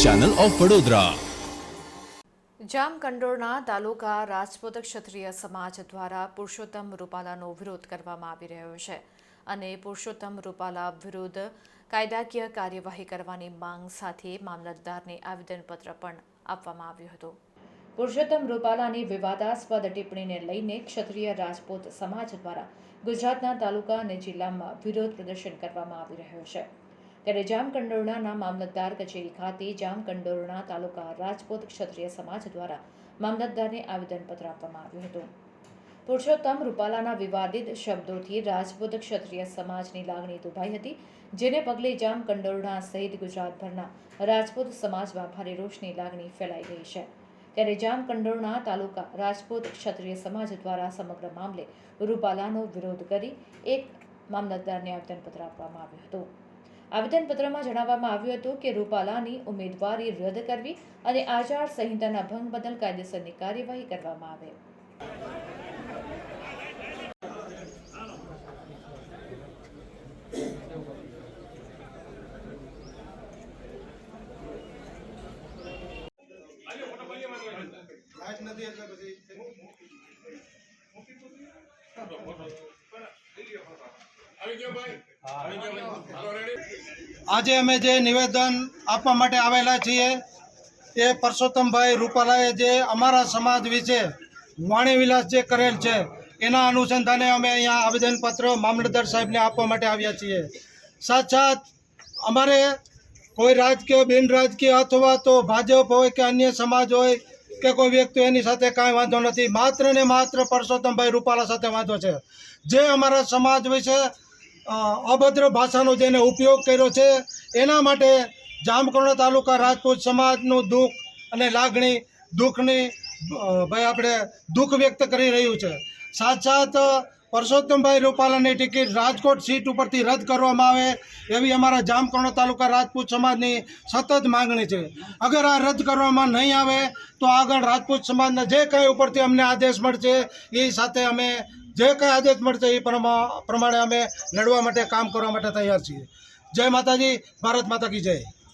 Channel of Vadodara Jamkandorna taluka Rajput ક્ષત્રિય સમાજ દ્વારા પુરુષોત્તમ રૂપાલાનો વિરોધ કરવામાં આવી રહ્યો છે અને પુરુષોત્તમ રૂપાલા વિરુદ્ધ કાયદાકીય કાર્યવાહી કરવાની માંગ સાથે મામલતદારને આવેદનપત્ર પણ આપવામાં આવ્યું હતું. પુરુષોત્તમ રૂપાલાની વિવાદાસ્પદ ટિપ્પણીને લઈને ક્ષત્રિય રાજપૂત સમાજ દ્વારા ગુજરાતના તાલુકા અને જિલ્લામાં વિરોધ પ્રદર્શન કરવામાં આવી રહ્યો છે. ત્યારે જામકંડોરણાના મામલતદાર કચેરી ખાતે જામકંડોરણા તાલુકા રાજપૂત ક્ષત્રિય સમાજ દ્વારા મામલતદારને આવેદનપત્ર આપવામાં આવ્યું હતું. પુરુષોત્તમ રૂપાલાના વિવાદિત શબ્દોથી રાજપૂત ક્ષત્રિય સમાજની લાગણી દુભાઈ હતી, જેને પગલે જામકંડોરણા સહિત ગુજરાતભરના રાજપૂત સમાજમાં ભારે રોષની લાગણી ફેલાઈ ગઈ છે. ત્યારે જામકંડોરણા તાલુકા રાજપૂત ક્ષત્રિય સમાજ દ્વારા સમગ્ર મામલે રૂપાલાનો વિરોધ કરી એક મામલતદારને આવેદનપત્ર આપવામાં આવ્યું હતું. આવેદનપત્રમાં જણાવવામાં આવ્યું હતું કે રૂપાલાની ઉમેદવારી રદ કરવી અને આચાર સંહિતાના ભંગ બદલ કાયદેસરની કાર્યવાહી કરવામાં આવે. નથી એટલે પછી. આજે અમે જે નિવેદન આપવા માટે આવેલા છીએ એ પરસોત્તમભાઈ રૂપાલાએ જે અમારા સમાજ વિશે વાણીવિલાસ જે કરેલ છે એના અનુસંધાને અમે અહીંયા આવેદનપત્ર મામલતદાર સાહેબને આપવા માટે આવ્યા છીએ. સાથ સાથ અમારે કોઈ રાજકીય બિન રાજકીય અથવા તો ભાજપ હોય કે અન્ય સમાજ હોય કે કોઈ વ્યક્તિ એની સાથે કાંઈ વાંધો નથી માત્ર ને માત્ર પરસોત્તમભાઈ રૂપાલા સાથે વાંધો છે. જે અમારા સમાજ વિશે અભદ્ર ભાષાનો જેને ઉપયોગ કર્યો છે, એના માટે જામકંડોરણા તાલુકા રાજપૂત સમાજનું દુઃખ અને લાગણી, દુઃખની ભાઈ આપણે દુઃખ વ્યક્ત કરી રહ્યું છે. સાથ સાથ પરસોત્તમભાઈ રૂપાલાની ટિકિટ રાજકોટ સીટ ઉપરથી રદ કરવામાં આવે, એવી અમારા જામકંડોરણા તાલુકા રાજપૂત સમાજની સતત માંગણી છે. અગર આ રદ કરવામાં નહીં આવે, તો આગળ રાજપૂત સમાજના જે કંઈ ઉપરથી અમને આદેશ મળશે, એ સાથે અમે જે કાંઈ આદેશ મળશે એ પ્રમા- પ્રમાણે અમે લડવા માટે, કામ કરવા માટે તૈયાર છીએ. જય માતાજી, ભારત માતા કી જય.